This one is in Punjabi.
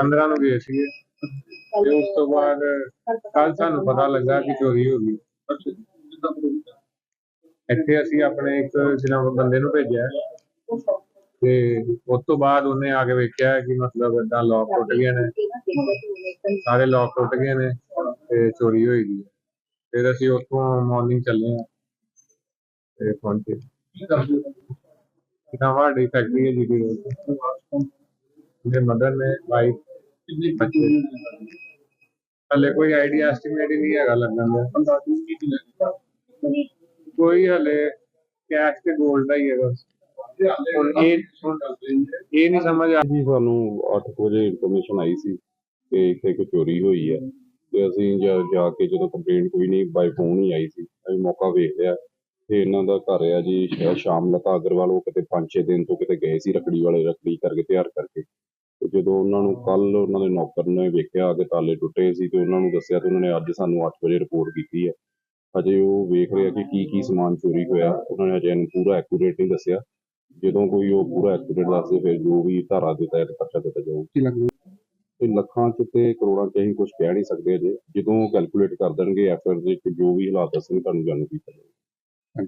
15 ਨੂੰ ਗਏ ਸੀਗੇ। ਤੇ ਉਸ ਤੋਂ ਬਾਅਦ ਕੱਲ ਸਾਨੂੰ ਪਤਾ ਲੱਗਾ ਕਿ ਚੋਰੀ ਹੋ ਗਈ। ਇੱਥੇ ਅਸੀਂ ਆਪਣੇ ਇੱਕ ਜਨਾਬ ਬੰਦੇ ਨੂੰ ਭੇਜਿਆ। ਤੇ ਉਸ ਤੋਂ ਬਾਅਦ ਉਹਨੇ ਆ ਕੇ ਵੇਖਿਆ ਕਿ ਮਤਲਬ ਏਦਾਂ ਲੋਕ ਟੁੱਟ ਗਏ ਨੇ। ਸਾਰੇ ਲੋਕ ਟੁੱਟ ਗਏ ਨੇ ਤੇ ਚੋਰੀ ਹੋਈ ਦੀ ਫਿਰ ਅਸੀਂ ਉੱਥੋਂ ਮਾਰਨਿੰਗ ਚੱਲੇ ਆ ਤੇ ਪਹੁੰਚੇ। ਕਿਤਾਬਾਂ ਦੀ ਫੈਕਟਰੀ ਹੈ ਜੀ। ਰੋਡ ਮਦਰ ਨੇ ਵਾਈਫ ਹਲੇ ਕੋਈ ਆਈਡੀਆ ਐਸਟੀਮੇਟ ਹੀ ਨਹੀਂ ਹੈਗਾ ਲੱਗਣ ਦਾ। ਕੋਈ ਹਲੇ ਕੈਸ਼ ਤੇ 골ਡ ਦਾ ਹੀ ਹੈਗਾ। ਹੁਣ ਇਹ ਇਹ ਨਹੀਂ ਸਮਝ ਆ ਜੀ, ਸਾਨੂੰ 8 ਵਜੇ ਇਨਫੋਰਮੇਸ਼ਨ ਆਈ ਸੀ ਕਿ ਇੱਥੇ ਕੋਈ ਚੋਰੀ ਹੋਈ ਹੈ। ਤੇ ਅਸੀਂ ਜਾ ਜਾ ਕੇ ਜਦੋਂ ਕੰਪਲੇਂਟ ਕੋਈ ਨਹੀਂ ਬਾਈ ਫੋਨ ਹੀ ਆਈ ਸੀ। ਅਸੀਂ ਮੌਕਾ ਵੇਖ ਲਿਆ। ਤੇ ਇਹਨਾਂ ਦਾ ਘਰ ਆ ਜੀ, ਸ਼ਾਮ ਲਤਾ ਅਗਰਵਾਲ, ਉਹ ਕਿਤੇ 5-6 ਦਿਨ ਤੋਂ ਕਿਤੇ ਗਏ ਸੀ, ਰੱਖੜੀ ਵਾਲੇ ਰੱਖੜੀ ਕਰਕੇ ਤਿਆਰ ਕਰਕੇ ਜਦੋਂ ਉਹਨਾਂ ਨੂੰ ਕੱਲ ਉਹਨਾਂ ਦੇ ਨੌਕਰ ਨੇ ਵੇਖਿਆ ਕਿ ਤਾਲੇ ਟੁੱਟੇ ਸੀ ਤੇ ਉਹਨਾਂ ਨੂੰ ਦੱਸਿਆ ਤੇ ਉਹਨਾਂ ਨੇ ਅੱਜ ਸਾਨੂੰ 8 ਵਜੇ ਰਿਪੋਰਟ ਕੀਤੀ ਹੈ। ਅਜੇ ਉਹ ਵੇਖ ਰਹੇ ਕਿ ਕੀ ਕੀ ਸਮਾਨ ਚੋਰੀ ਹੋਇਆ। ਉਹਨਾਂ ਨੇ ਅਜੇ ਪੂਰਾ ਐਕੂਰੇਟ ਨਹੀਂ ਦੱਸਿਆ। ਜਦੋਂ ਕੋਈ ਉਹ ਪੂਰਾ ਐਕੂਰੇਟ ਦੱਸਦੇ ਫਿਰ ਜੋ ਵੀ ਧਾਰਾ ਦੇ ਤਹਿਤ ਪਰਚਾ ਦਿੱਤਾ ਜਾਊ। ਤੇ ਲੱਖਾਂ ਚ ਤੇ ਕਰੋੜਾਂ ਚ ਅਸੀਂ ਕੁਝ ਕਹਿ ਨਹੀਂ ਸਕਦੇ ਅਜੇ। ਜਦੋਂ ਕੈਲਕੂਲੇਟ ਕਰ ਦੇਣਗੇ ਐਫਰ ਦੇ ਜੋ ਵੀ ਹਾਲਾਤ ਦੱਸਣਗੇ ਤੁਹਾਨੂੰ ਜਾਣੂ ਕੀਤਾ ਜਾਊਗਾ।